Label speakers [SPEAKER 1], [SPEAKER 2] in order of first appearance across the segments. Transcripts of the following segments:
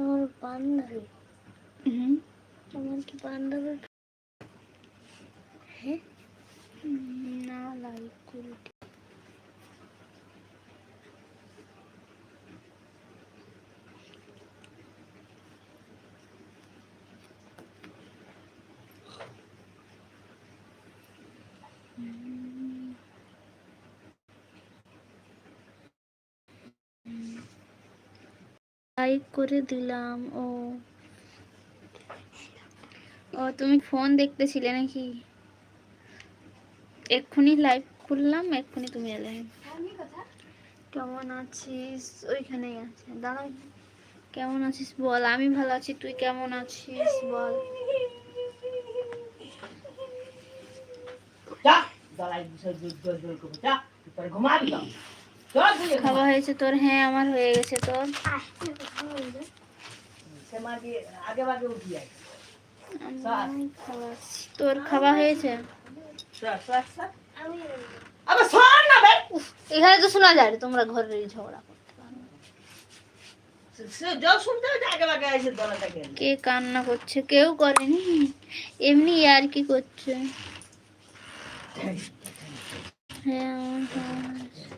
[SPEAKER 1] তোমার বান্ধবী।
[SPEAKER 2] হুম।
[SPEAKER 1] তোমার কি বান্ধবী? হ্যাঁ?
[SPEAKER 2] না লাইক করি লাইক করে দিলাম, ও। ও, তুমি ফোন দেখতেছিলে নাকি? এক্ষুনি লাইভ খুললাম, এক্ষুনি তুমি এলে। কেমন আছিস? ওইখানেই আছে দাঁড়াও কেমন আছিস বল, আমি ভালো আছি, তুই কেমন আছিস বল।
[SPEAKER 3] যা জোর জোর করব
[SPEAKER 2] খাওয়া হয়েছে তোর? হ্যাঁ আমার হয়ে গেছে তোর। তোর খাওয়া হয়েছে? এখানে তো শোনা যায় তোমরা ঘরের ঝগড়া কে কান্না করছে? কেউ করেনি? এমনি আর কি করছে? হ্যাঁ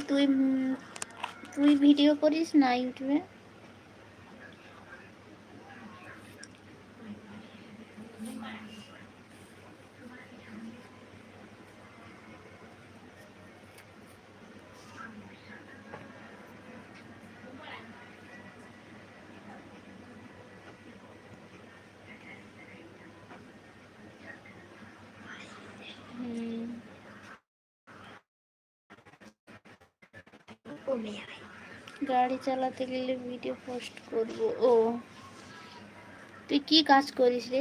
[SPEAKER 2] তুই তুই ভিডিও করিস না ইউটিউবে? গাড়ি চালাতে গেলে ভিডিও পোস্ট করব। ও। তুই কি কাজ করিস রে?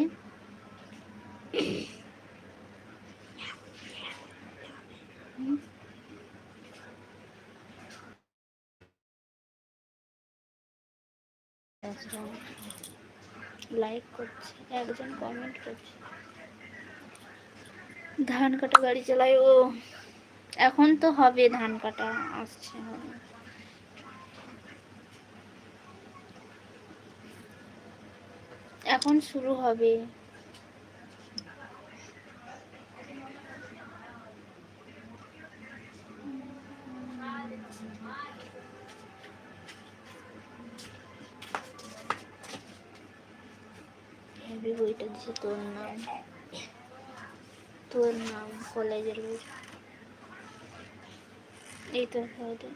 [SPEAKER 2] লাইক করছে, একজন কমেন্ট করছে। ধান কাটা গাড়ি চালায়, ও। এখন তো হবে, ধান কাটা আসছে হবে। এখন শুরু হবে। বইটা দিছে তোর নাম। তোর নাম কলেজের বই এই তো হয়তো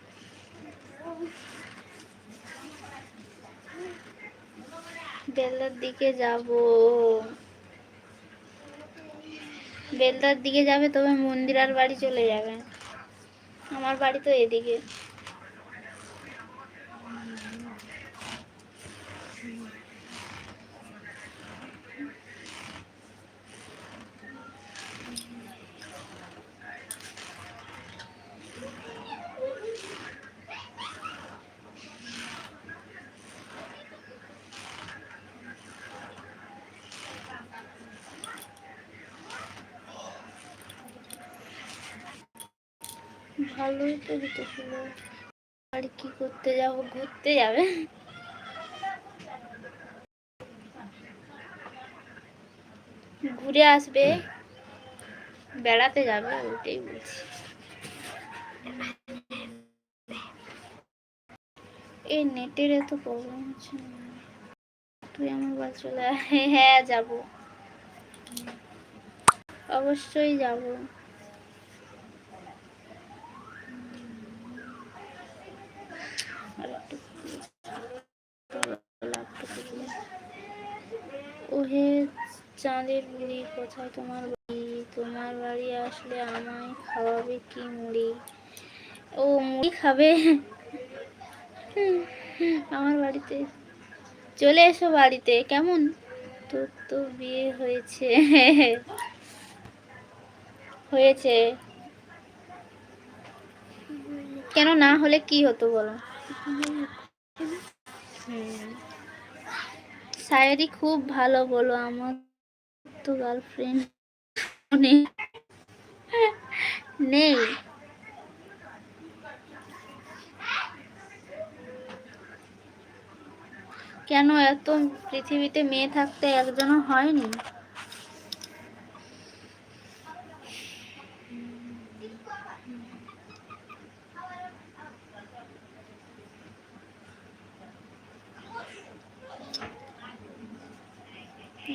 [SPEAKER 2] বেলদার দিকে যাব। বেলদার দিকে যাবে, তবে মন্দিরার বাড়ি চলে যাবে। আমার বাড়ি তো এদিকে। ভালোই তো দিতেছিল বাড়ি কি করতে যাব? ঘুরতে যাবে। ঘুরে আসবে। বেড়াতে যাবে ওইটাই বলছি। এই নেটের এত প্রবলেম হচ্ছে তুই আমার বাড়ি চলে। হ্যাঁ যাব। অবশ্যই যাব। চাঁদের বুড়ি কোথায় তোমার বাড়ি? তোমার বাড়ি আসলে আমায় খাওয়াবে কি মুড়ি? ও, মুড়ি খাবে? আমার বাড়িতে। চলে এসো বাড়িতে, কেমন? তোর তো বিয়ে হয়েছে। হয়েছে। কেন না হলে কি হতো বলো? হুম। শায়েরি খুব ভালো বলো আমার তো গার্লফ্রেন্ড নেই। কেন এত পৃথিবীতে মেয়ে থাকতে একজনও হয়নি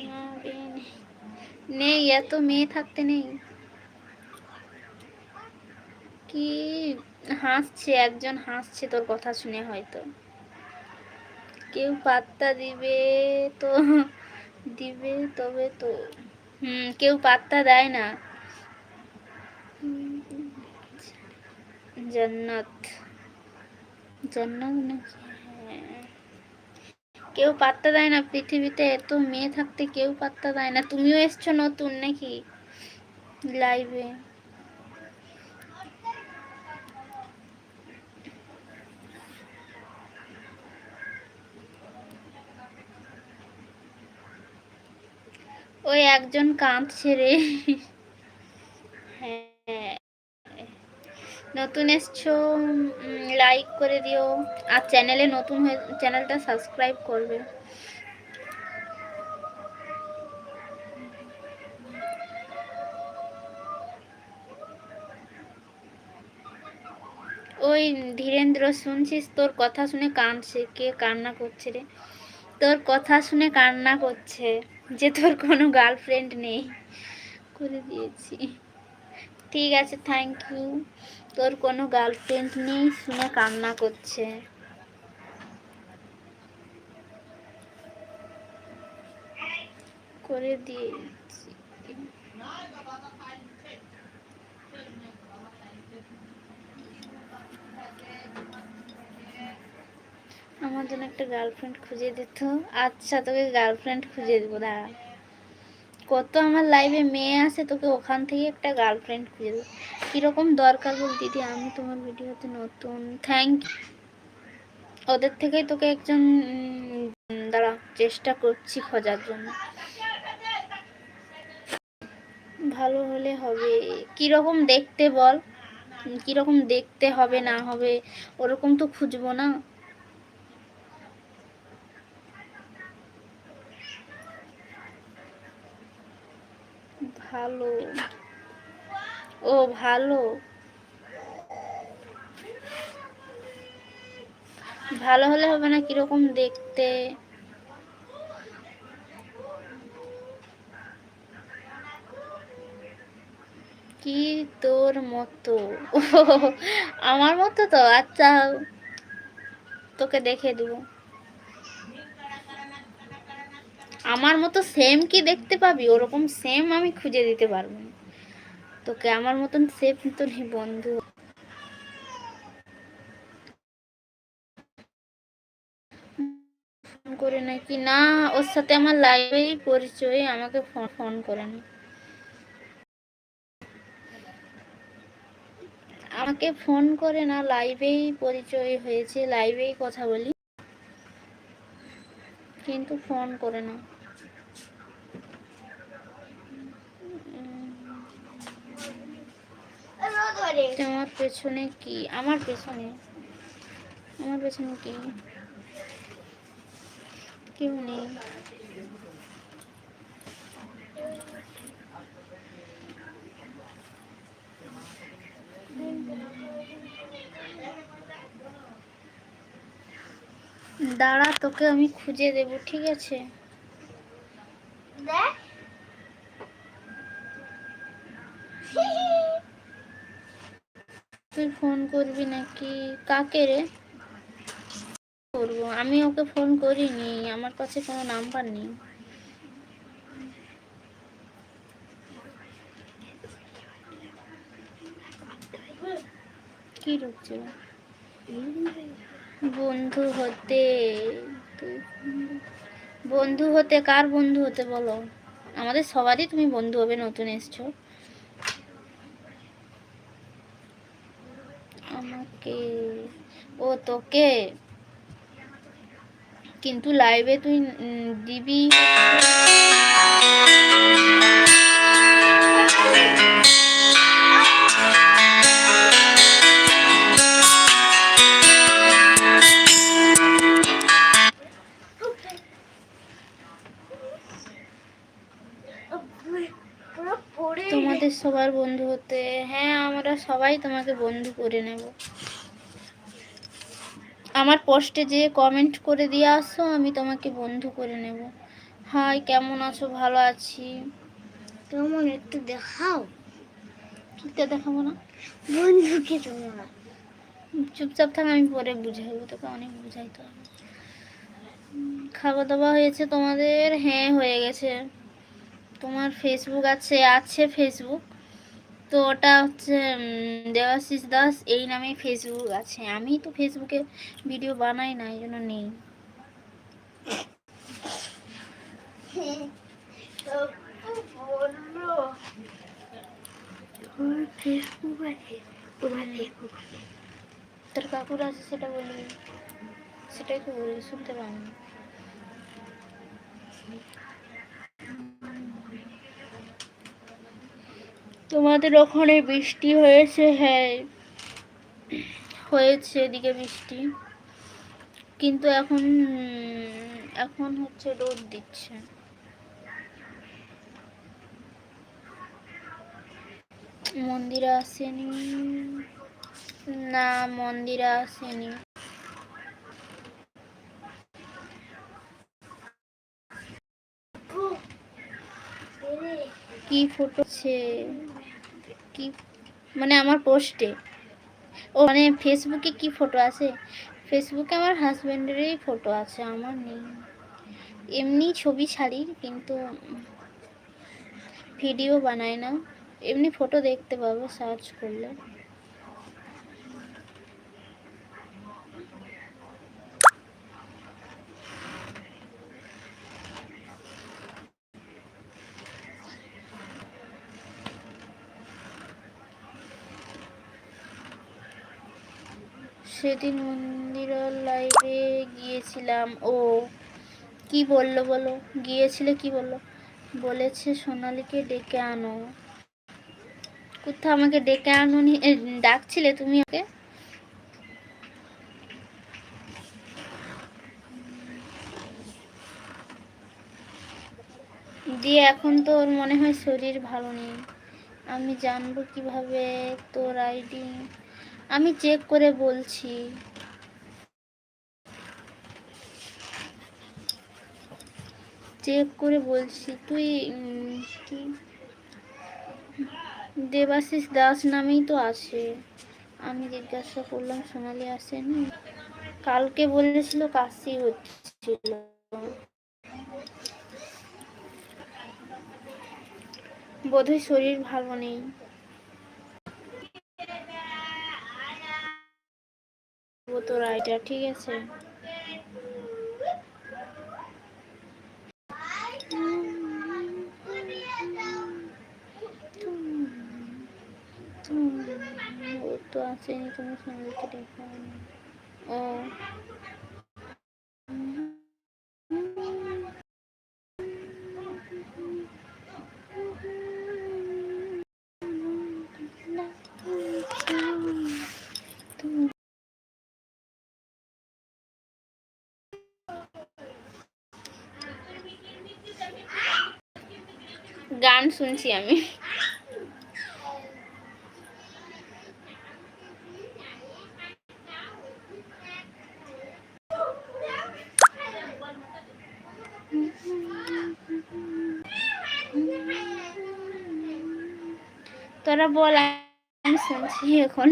[SPEAKER 2] না, বিয়ে নেই। নেই, এত মেয়ে থাকতে নেই। কি হাসছে, একজন হাসছে তোর কথা শুনে হয়তো। কেউ পাত্তা দিবে তো, দিবে তবে তো। হুম, কেউ পাত্তা দেয় না। জান্নাত। জান্নাত নাকি হ্যাঁ। কেউ পাত্তা দেয় না, পৃথিবীতে এত মেয়ে থাকতে কেউ পাত্তা দেয় না। তুমিও এসছো নতুন নাকি? লাইভে ওই একজন কাঁদছে রে। হ্যাঁ। নতুন এসছো লাইক করে দিও। আর চ্যানেলে নতুন হয়ে চ্যানেলটা সাবস্ক্রাইব করবে। ওই ধীরেন্দ্র, শুনছিস? তোর কথা শুনে কাঁদছে। কে কান্না করছে রে? তোর কথা শুনে কান্না করছে যে তোর কোনো গার্লফ্রেন্ড নেই। করে দিয়েছি। ঠিক আছে থ্যাংক ইউ তোর কোনো গার্লফ্রেন্ড নেই শুনে কান্না করছে। করে দিয়েছি। আমার জন্য একটা গার্লফ্রেন্ড খুঁজে দিত আচ্ছা তোকে গার্লফ্রেন্ড খুঁজে দেবো, দাঁড়া। কত আমার লাইফে মেয়ে আছে, তোকে ওখান থেকে একটা গার্লফ্রেন্ড খুঁজে দেবো। কীরকম দরকার বল দিদি, আমি তোমার ভিডিওতে নতুন। থ্যাংক ওদের থেকেই তোকে একজন দাঁড়া, চেষ্টা করছি খোঁজার জন্য। ভালো হলে হবে। কীরকম দেখতে বল? কীরকম দেখতে হবে না হবে, ওরকম তো খুঁজবো না। ভালো। ও ভালো। ভালো হলে হবে না কীরকম দেখতে? কি তোর মতো? আমার মতো তো? আচ্ছা তোকে দেখে দেবো। আমার মতো সেম কি দেখতে পাবি? ওরকম সেম আমি খুঁজে দিতে পারব না। তোকে আমার মতন সেম তো নেই, বন্ধু। ফোন করে নাকি? না, ওর সাথে আমার লাইভেই পরিচয়, আমাকে ফোন ফোন করে না। আমাকে ফোন করে না লাইভেই পরিচয় হয়েছে লাইভেই কথা বলি। কিন্তু ফোন করে না। তোমার পেছনে কি? আমার পেছনে? আমার পেছনে কি? কেউ নেই। দাঁড়া, তোকে আমি খুঁজে দেব, ঠিক আছে? করবি নাকি? কাকে রে? করব। আমি ওকে ফোন করিনি, আমার কাছে কোনো নাম্বার নেই। কি ঢুকছিল বন্ধু হতে বন্ধু হতে, কার বন্ধু হতে বলো? আমাদের সবারই তুমি বন্ধু হবে, নতুন এসছো। আমাকে ও তোকে। কিন্তু লাইভে তুই দিবি? তোমাদের সবার বন্ধু হতে হ্যাঁ আমরা সবাই তোমাকে বন্ধু করে নেব। আমার পোস্টে যে কমেন্ট করে দিয়ে আসো আমি তোমাকে বন্ধু করে নেব। হাই কেমন আছো? ভালো আছি।
[SPEAKER 1] কেমন একটু দেখাও।
[SPEAKER 2] কিতে দেখাবো না?
[SPEAKER 1] বন্ধুকে তোমার।
[SPEAKER 2] চুপচাপ থাক আমি পরে বুঝাইবো তোকে অনেক বুঝাইতে হবে। খাওয়া দাওয়া হয়েছে তোমাদের? হ্যাঁ হয়ে গেছে। তোমার ফেসবুক আছে আছে ফেসবুক তো ওটা হচ্ছে দেবাশিস দাস এই নামে ফেসবুক আছে। আমি তো ফেসবুকে ভিডিও বানাই না, এই জন্য নেই। তোর কাকুর আছে, সেটা বলি। সেটাই তো বলি, শুনতে পাইনি তোমাদের ওখানে বৃষ্টি হয়েছে? হ্যাঁ। হয়েছে এদিকে বৃষ্টি। কিন্তু এখন এখন হচ্ছে রোদ দিচ্ছে। মন্দিরে আসেনি। না, মন্দিরে আসেনি। কি ফটো কি? মানে আমার পোস্টে ও মানে ফেসবুকে কি ফটো আছে? ফেসবুকে আমার হাজব্যান্ডেরই ফটো আছে, আমার নেই। এমনি ছবি ছাড়ি, কিন্তু ভিডিও বানাই না। এমনি ফটো দেখতে পাবো সার্চ করলে। সেদিন মন্দিরের লাইভে গিয়েছিলাম। ও, কি বলল বলো? গিয়েছিলে কি বলল? বলেছে, সোনালিকে ডেকে আনো। কোথাও আমাকে ডেকে আনো নি ডাকছিলে তুমি ওকে? দিয়ে এখন তো ওর মনে হয় শরীর ভালো নেই। আমি জানব কীভাবে তোর আইডি আমি চেক করে বলছি। চেক করে বলছি, তুই কি? দেবাশিস দাস নামেই তো আছে। আমি জিজ্ঞাসা করলাম, সোনালি আসেনি? কালকে বলেছিল কাশি হচ্ছিল। বোধহয় শরীর ভালো নেই। ও তোর আইটা ঠিক আছে? ও তো আসেনি তুমি সঙ্গে ও। গান শুনছি আমি। তোরা বল আমি শুনছি এখন।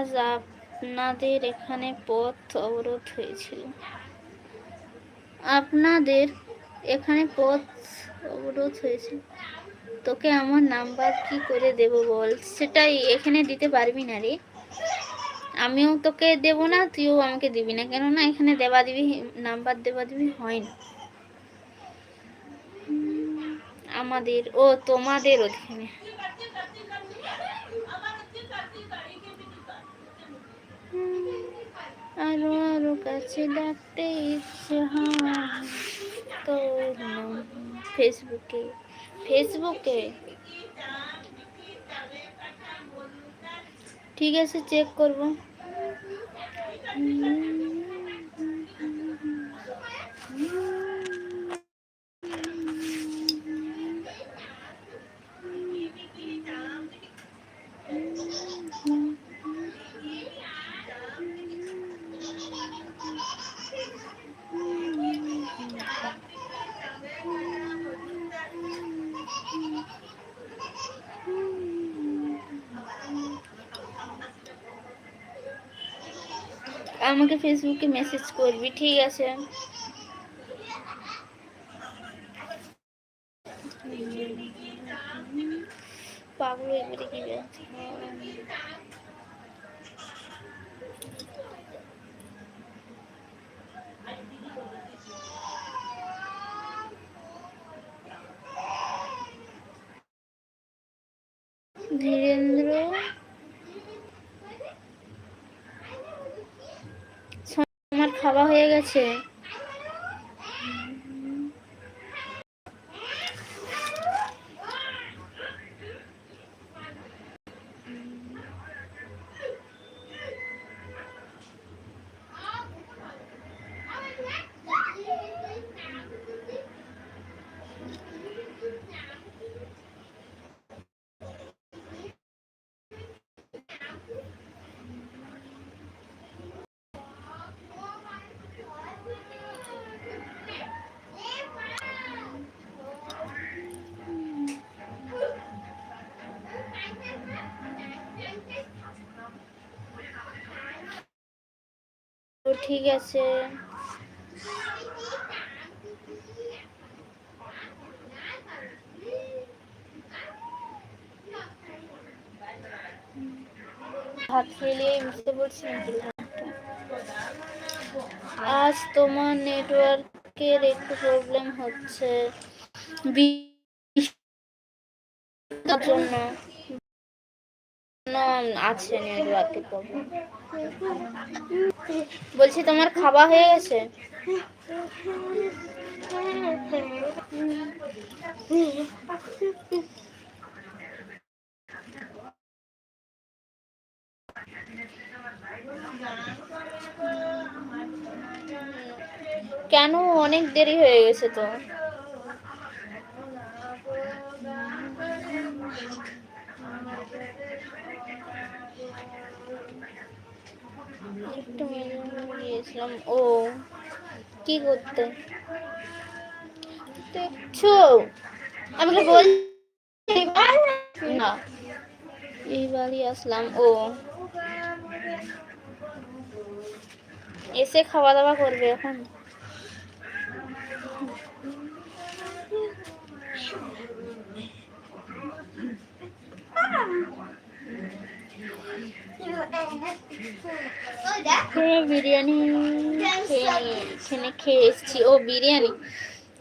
[SPEAKER 2] আজ আপনাদের এখানে পথ অবরোধ হয়েছিল। আপনাদের এখানে পথ অবরোধ হয়েছিল তোকে আমার নাম্বার কি করে দেব বল? সেটাই এখানে দিতে পারবি না রে। আমিও তোকে দেব না, তুইও আমাকে দিবি না। কেননা এখানে দেবা দিবি নাম্বার দেবা দিবি হয় না। আমাদের ও তোমাদের ওখানে। আরও আরও কাছে ডাকতে ইচ্ছে হয়। তোর ফেসবুকে ফেসবুকে ঠিক আছে চেক করব। আমাকে ফেসবুকে মেসেজ করবি ঠিক আছে? পাগল এবারে কি ব্যথা ধীরেন্দ্র আমার খাওয়া ঠিক আছে ভাত খেলে ভাতটা। আজ তোমার নেটওয়ার্কের একটু প্রবলেম হচ্ছে বৃষ্টির জন্য বলছি তোমার খাওয়া হয়ে গেছে? কেন অনেক দেরি হয়ে গেছে তো? গিয়েছিলাম ও, কি করতে? দেখছ? আমাকে বল না। এইবারই আসলাম। ও। এসে খাওয়া দাওয়া করবে এখন। বিরিয়ানি খেয়ে নিয়ে- এখানে খেয়ে এসেছি। ও, বিরিয়ানি।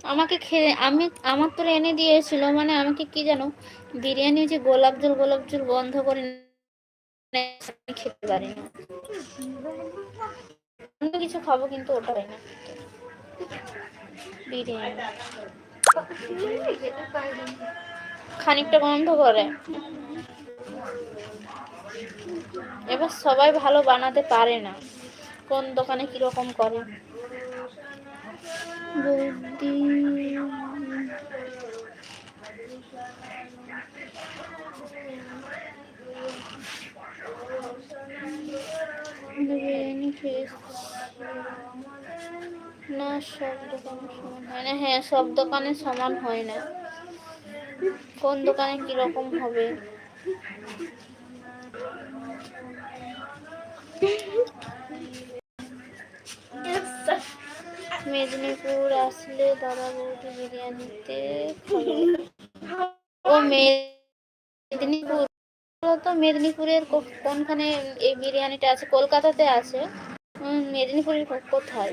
[SPEAKER 2] আমাকে খেয়ে, আমি, আমার তো এনে মানে আমাকে কি জানো, বিরিয়ানি যে গোলাপ জল গোলাপ জল বন্ধ করে খেতে পারি না অন্য কিছু খাব, কিন্তু ওটা পারি না। বিরিয়ানি। খানিকটা গন্ধ করে। এবার সবাই ভালো বানাতে পারে না। কোন দোকানে কীরকম করে? বৌদি না, সব দোকানে সমান হয় না। হ্যাঁ সব দোকানে সমান হয় না। কোন দোকানে কীরকম হবে? মেদিনীপুর আসলে দাদা বৌদি বিরিয়ানিতে ও মেদিনীপুর তো মেদিনীপুরের কোনখানে এই বিরিয়ানিটা আছে? কলকাতাতে আছে। মেদিনীপুরের কোথায়?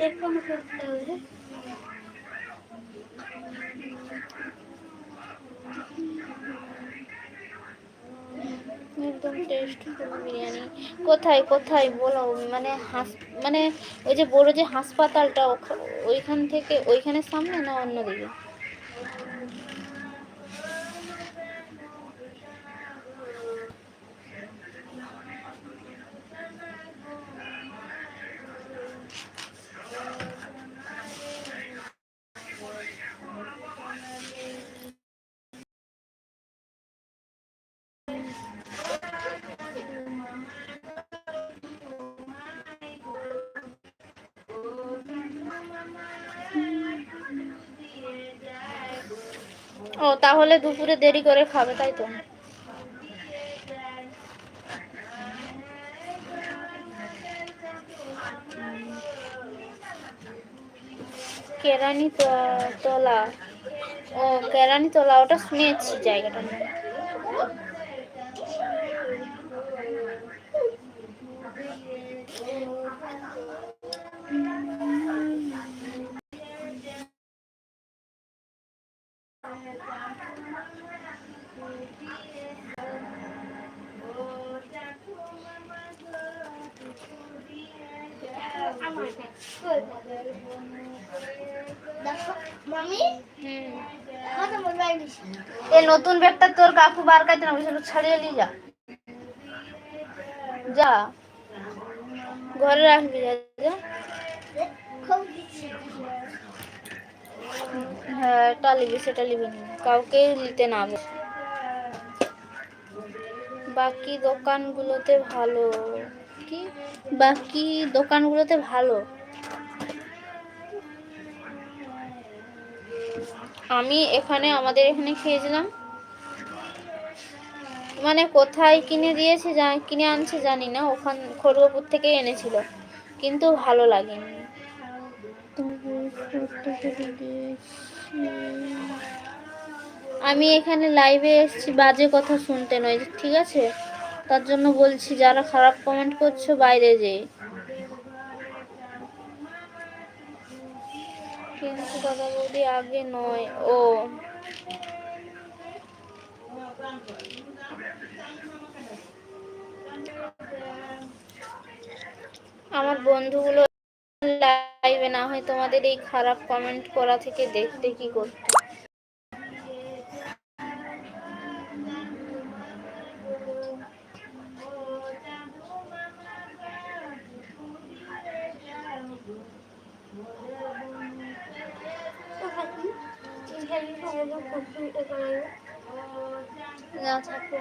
[SPEAKER 2] একদম টেস্ট বিরিয়ানি। কোথায় কোথায় বলো? মানে হাস মানে ওই যে বড় যে হাসপাতালটা ওইখান থেকে ওইখানে সামনে না অন্যদিকে? ও, তাহলে দুপুরে দেরি করে খাবে, তাই তো? কেরানি তলা। ও কেরানি তলা ওটা শুনেছি জায়গাটার নাম এই নতুন ব্যাগটা তোর কাকু বার কাইতে না বলছিল ছাড়িয়ে নিয়ে যা। যা। ঘরে রাখবি, যা হ্যাঁ এটা নিবি, সেটা নিবি কাউকে নিতে না বাকি দোকানগুলোতে ভালো। কি? বাকি দোকানগুলোতে ভালো। আমি এখানে আমাদের এখানে খেয়েছিলাম। মানে কোথায় কিনে দিয়েছে জানি কিনে আনছে জানি না, ওখান, খড়গপুর থেকে এনেছিল। কিন্তু ভালো লাগেনি। আমি এখানে লাইভে এসেছি, বাজে কথা শুনতে নয়, ঠিক আছে? তার জন্য বলছি, যারা খারাপ কমেন্ট করছ, বাইরে যেয়ে। কিন্তু দাদা বৌদি আগে নয়, ও। আমার বন্ধুগুলো লাইভে না হয় তোমাদের এই খারাপ কমেন্ট করা থেকে দেখতে কি করতে? না থাকো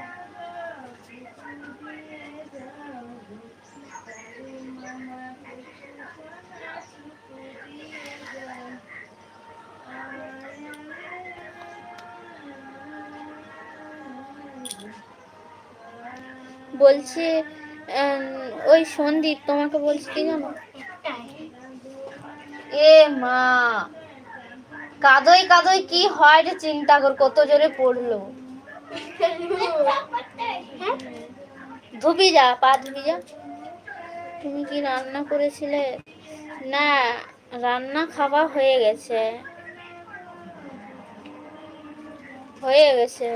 [SPEAKER 2] বলছি ওই সন্দীপ তোমাকে বলছি কি জানো? এ মা কাদই কাদই কি হয় রে চিন্তা কর, কত জোরে পড়ল। ধুবি যা, পা ধুবি যা। তুমি কি রান্না করেছিলে? না, রান্না খাওয়া হয়ে গেছে। হয়ে গেছে।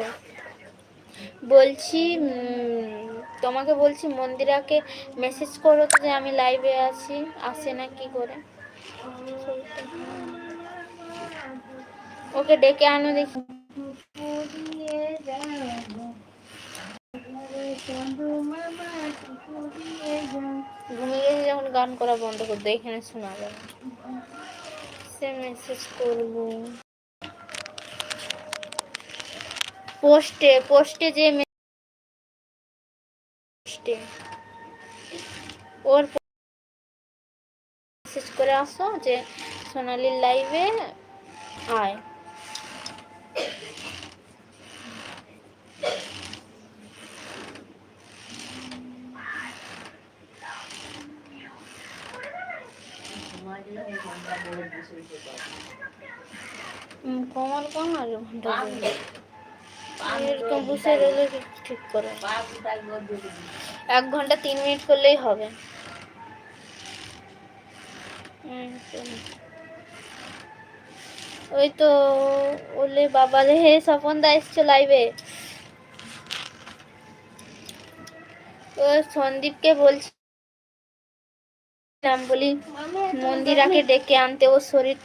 [SPEAKER 2] বলছি তোমাকে বলছি, মন্দিরাকে মেসেজ করো তো যে আমি লাইভে আছি। আসে না কি করে? ওকে ডেকে আনো দেখি। ঘুমিয়ে গেছে যখন গান করা বন্ধ করে এখানে শোনা যাবে। সে মেসেজ করব। পোস্টে পোস্টে যে পোস্টে। ওর মেসেজ করে আসো যে সোনালির লাইভে আয়
[SPEAKER 3] লাগলে ওই ঘণ্টা বড় বসে বসে করে।
[SPEAKER 2] উম, কমাল কোন আগে ঘণ্টা
[SPEAKER 3] পা
[SPEAKER 2] ধরে?
[SPEAKER 3] গুলো- পা গুলো
[SPEAKER 2] এরকম বসে রইলে ঠিক করে। এক ঘণ্টা তিন মিনিট করলেই হবে। ওই তো ওলে বাবা রে হে স্বপন দা এসছো লাইভে ও সন্দীপকে বলছি বলি
[SPEAKER 1] মামি একটা
[SPEAKER 2] মন্দিরাকে ডেকে আনতে ও শরীর